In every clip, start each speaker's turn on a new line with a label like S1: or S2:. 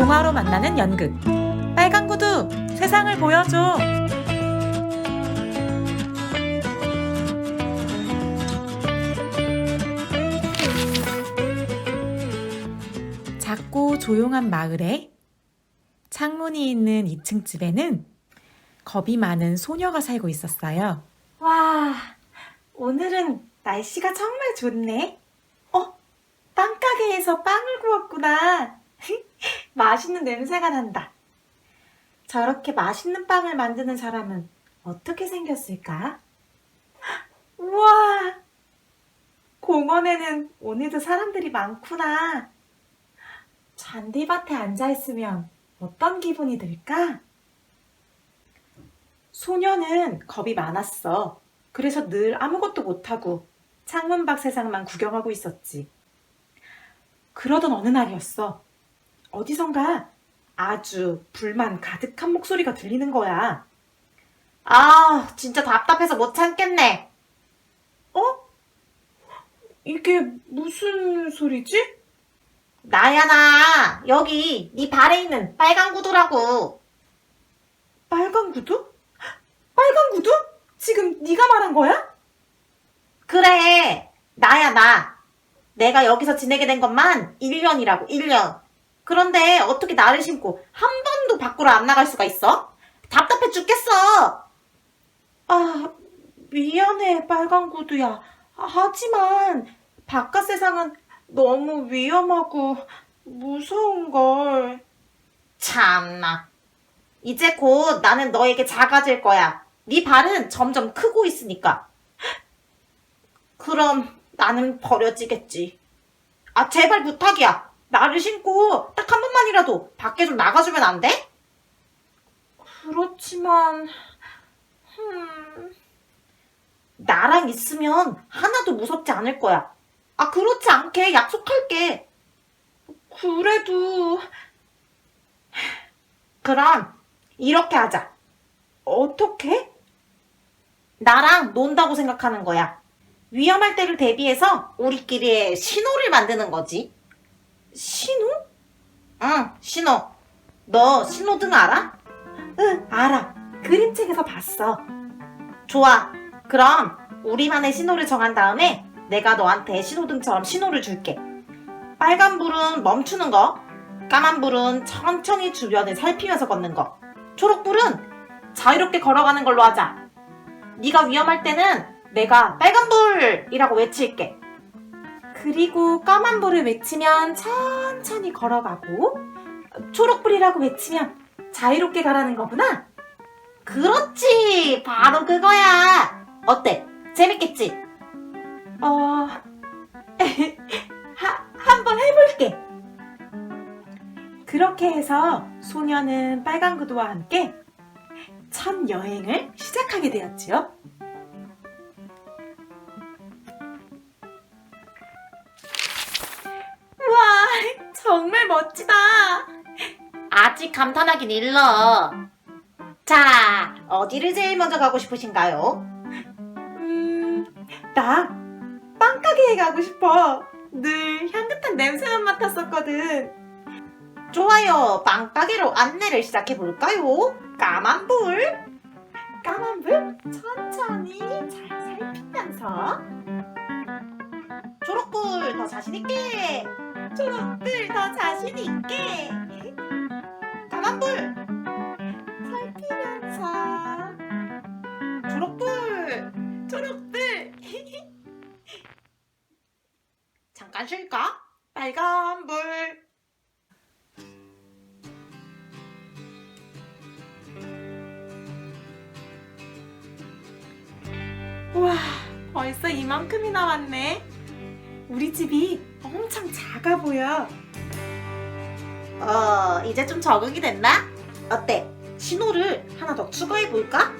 S1: 동화로 만나는 연극 빨간 구두 세상을 보여줘 작고 조용한 마을에 창문이 있는 2층 집에는 겁이 많은 소녀가 살고 있었어요. 와, 오늘은 날씨가 정말 좋네. 어, 빵가게에서 빵을 구웠구나. 맛있는 냄새가 난다. 저렇게 맛있는 빵을 만드는 사람은 어떻게 생겼을까? 우와! 공원에는 오늘도 사람들이 많구나. 잔디밭에 앉아있으면 어떤 기분이 들까? 소녀는 겁이 많았어. 그래서 늘 아무것도 못하고 창문 밖 세상만 구경하고 있었지. 그러던 어느 날이었어. 어디선가 아주 불만 가득한 목소리가 들리는 거야.
S2: 아, 진짜 답답해서 못 참겠네.
S1: 어? 이게 무슨 소리지?
S2: 나야, 나. 여기, 네 발에 있는 빨간 구두라고.
S1: 빨간 구두? 빨간 구두? 지금 네가 말한 거야?
S2: 그래, 나야, 나. 내가 여기서 지내게 된 것만 1년이라고, 1년. 그런데 어떻게 나를 신고 한 번도 밖으로 안 나갈 수가 있어? 답답해 죽겠어.
S1: 아, 미안해, 빨간 구두야. 하지만 바깥 세상은 너무 위험하고 무서운걸.
S2: 참나. 이제 곧 나는 너에게 작아질 거야. 네 발은 점점 크고 있으니까. 그럼 나는 버려지겠지. 아, 제발 부탁이야. 나를 신고 딱 한 번만이라도 밖에 좀 나가주면 안 돼?
S1: 그렇지만, 음,
S2: 나랑 있으면 하나도 무섭지 않을 거야. 아, 그렇지 않게 약속할게.
S1: 그래도
S2: 그럼 이렇게 하자.
S1: 어떻게?
S2: 나랑 논다고 생각하는 거야. 위험할 때를 대비해서 우리끼리의 신호를 만드는 거지.
S1: 신호?
S2: 응, 신호. 너 신호등 알아?
S1: 응, 알아. 그림책에서 봤어.
S2: 좋아. 그럼 우리만의 신호를 정한 다음에 내가 너한테 신호등처럼 신호를 줄게. 빨간 불은 멈추는 거, 까만 불은 천천히 주변을 살피면서 걷는 거, 초록 불은 자유롭게 걸어가는 걸로 하자. 네가 위험할 때는 내가 빨간 불이라고 외칠게.
S1: 그리고 까만 불을 외치면 천천히 걸어가고, 초록불이라고 외치면 자유롭게 가라는 거구나.
S2: 그렇지, 바로 그거야. 어때? 재밌겠지?
S1: 어, 하, 한번 해볼게. 그렇게 해서 소녀는 빨간 구두와 함께 첫 여행을 시작하게 되었지요. 정말 멋지다.
S2: 아직 감탄하긴 일러. 자, 어디를 제일 먼저 가고 싶으신가요?
S1: 음, 나 빵가게에 가고 싶어. 늘 향긋한 냄새만 맡았었거든.
S2: 좋아요. 빵가게로 안내를 시작해 볼까요? 까만 불.
S1: 까만 불 천천히 잘 살피면서
S2: 초록불 더 자신 있게.
S1: 초록불 더 자신 있게
S2: 까만 불.
S1: 살피면서
S2: 초록불.
S1: 초록불
S2: 잠깐 쉴까? 빨간 불.
S1: 우와 벌써 이만큼이 나 왔네. 우리 집이 엄청 작아 보여.
S2: 어, 이제 좀 적응이 됐나? 어때? 신호를 하나 더 추가해 볼까?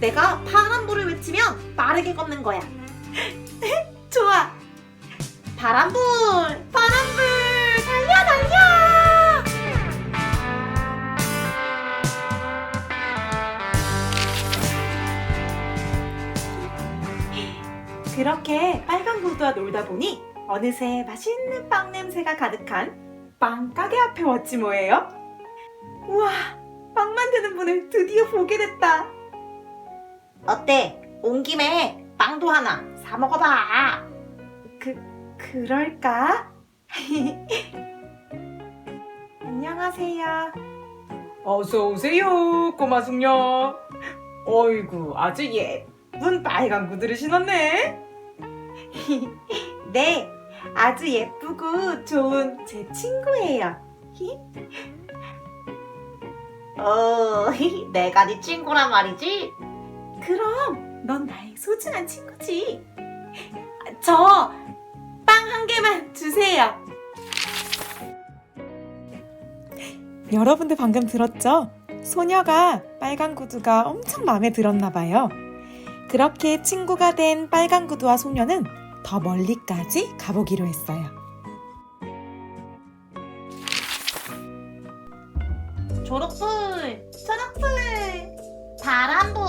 S2: 내가 파란 불을 외치면 빠르게 걷는 거야.
S1: 좋아.
S2: 파란 불.
S1: 파란불 달려 달려. 그렇게 빨간 구두와 놀다 보니 어느새 맛있는 빵 냄새가 가득한 빵 가게 앞에 왔지 뭐예요? 우와, 빵 만드는 분을 드디어 보게 됐다.
S2: 어때? 온 김에 빵도 하나 사 먹어봐.
S1: 그, 그럴까? 안녕하세요. 어서 오세요, 꼬마 숙녀. 어이구, 아주 예쁜 빨간 구두를 신었네. 네, 아주 예쁘고 좋은 제 친구예요.
S2: 어, 내가 네 친구란 말이지?
S1: 그럼 넌 나의 소중한 친구지. 저 빵 한 개만 주세요. 여러분들 방금 들었죠? 소녀가 빨간 구두가 엄청 마음에 들었나 봐요. 그렇게 친구가 된 빨간 구두와 소녀는 더 멀리까지 가보기로 했어요.
S2: 초록불, 초록불, 파란불,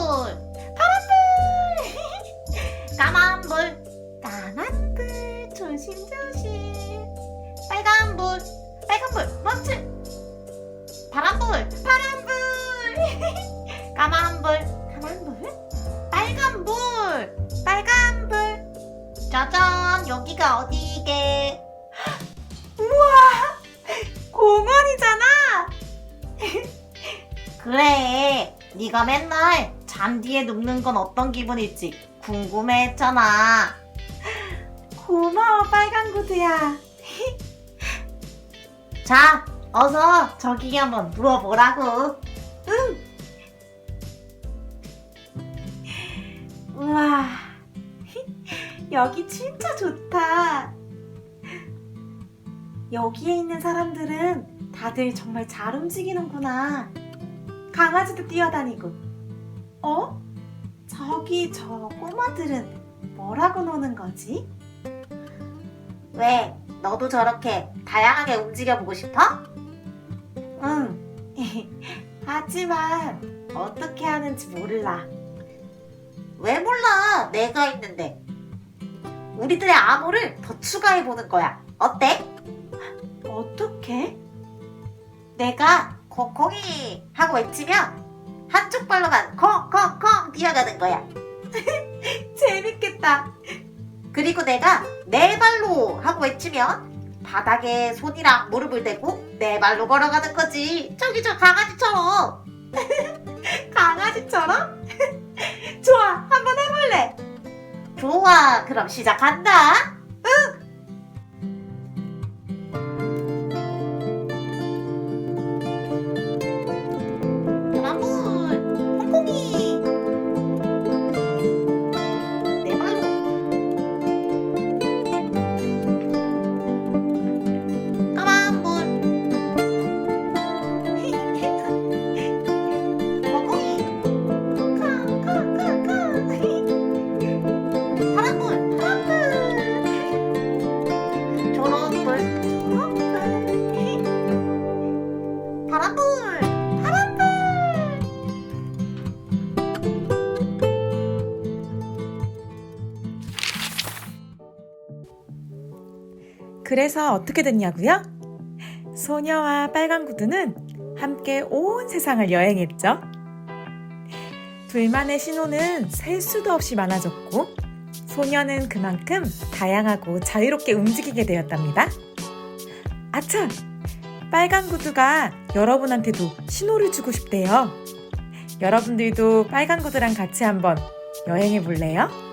S2: 파란불, 까만불, 까만불, 조심조심, 빨간불, 빨간불, 멈춤, 파란불, 파란불, 까만불, 까만불, 빨간불, 빨간불, 짜잔, 여기가 어디게?
S1: 공원이잖아!
S2: 그래, 네가 맨날 잔디에 눕는 건 어떤 기분일지 궁금해했잖아.
S1: 고마워, 빨간 구두야.
S2: 자, 어서 저기 한번 누워보라고.
S1: 우와, 여기 진짜 좋다. 여기에 있는 사람들은 다들 정말 잘 움직이는구나. 강아지도 뛰어다니고. 어? 저기 저 꼬마들은 뭐라고 노는 거지?
S2: 왜, 너도 저렇게 다양하게 움직여보고 싶어?
S1: 응. 하지만 어떻게 하는지 몰라.
S2: 왜 몰라, 내가 있는데. 우리들의 암호를 더 추가해보는 거야. 어때?
S1: 어떻게?
S2: 내가 콩콩이 하고 외치면 한쪽 발로만 콩콩콩 뛰어가는 거야.
S1: 재밌겠다.
S2: 그리고 내가 네 발로 하고 외치면 바닥에 손이랑 무릎을 대고 네 발로 걸어가는 거지. 저기 저 강아지처럼.
S1: 강아지처럼? 좋아, 한번 해볼래.
S2: 좋아, 그럼 시작한다.
S1: 그래서 어떻게 됐냐고요? 소녀와 빨간 구두는 함께 온 세상을 여행했죠. 둘만의 신호는 셀 수도 없이 많아졌고, 소녀는 그만큼 다양하고 자유롭게 움직이게 되었답니다. 아차! 빨간 구두가 여러분한테도 신호를 주고 싶대요. 여러분들도 빨간 구두랑 같이 한번 여행해 볼래요?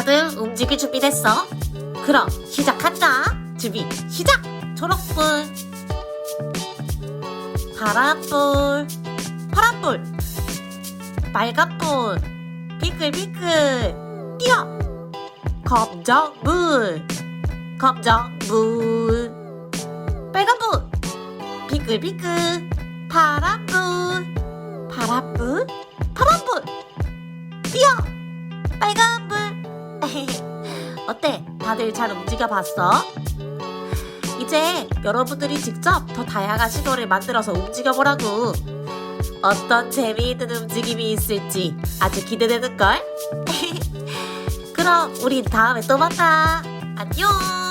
S2: 다들 움직일 준비됐어? 그럼 시작한다. 준비 시작. 초록불, 파란불, 파란불, 빨간불, 비글비글 뛰어. 검정불, 검정불,
S1: 빙글빙글 파란불. 파란불. 파란불. 뛰어 다들 잘 움직여 봤어? 이제 여러분들이 직접 더 다양한 신호를 만들어서 움직여 보라고 어떤 재미있는 움직임이 있을지 아주 기대되는걸? 그럼 우린 다음에 또 만나 안녕